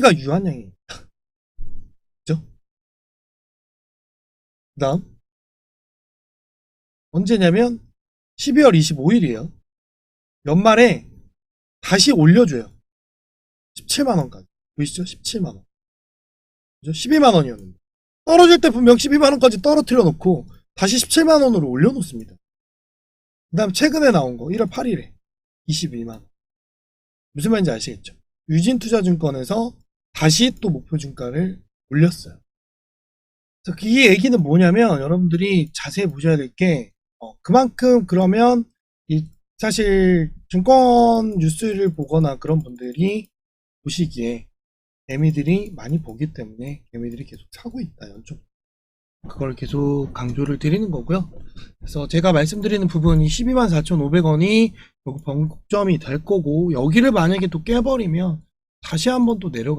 가 유한양입니다. 그죠? 그 다음 언제냐면 12월 25일이에요. 연말에 다시 올려줘요. 17만원까지. 보이시죠? 17만원. 그죠? 12만원이었는데. 떨어질 때 분명 12만원까지 떨어뜨려 놓고 다시 17만원으로 올려놓습니다. 그 다음 최근에 나온 거 1월 8일에 22만원. 무슨 말인지 아시겠죠? 유진투자증권에서 다시 또 목표 중가를 올렸어요. 그래서 이 얘기는 뭐냐면 여러분들이 자세히 보셔야 될게 어, 그만큼 그러면 이 사실 증권 뉴스를 보거나 그런 분들이 보시기에 개미들이 많이 보기 때문에 개미들이 계속 사고 있다 연속 그걸 계속 강조를 드리는 거고요. 그래서 제가 말씀드리는 부분이 12만 4,500원이 변곡점이 될 거고 여기를 만약에 또 깨버리면 다시 한번 또 내려가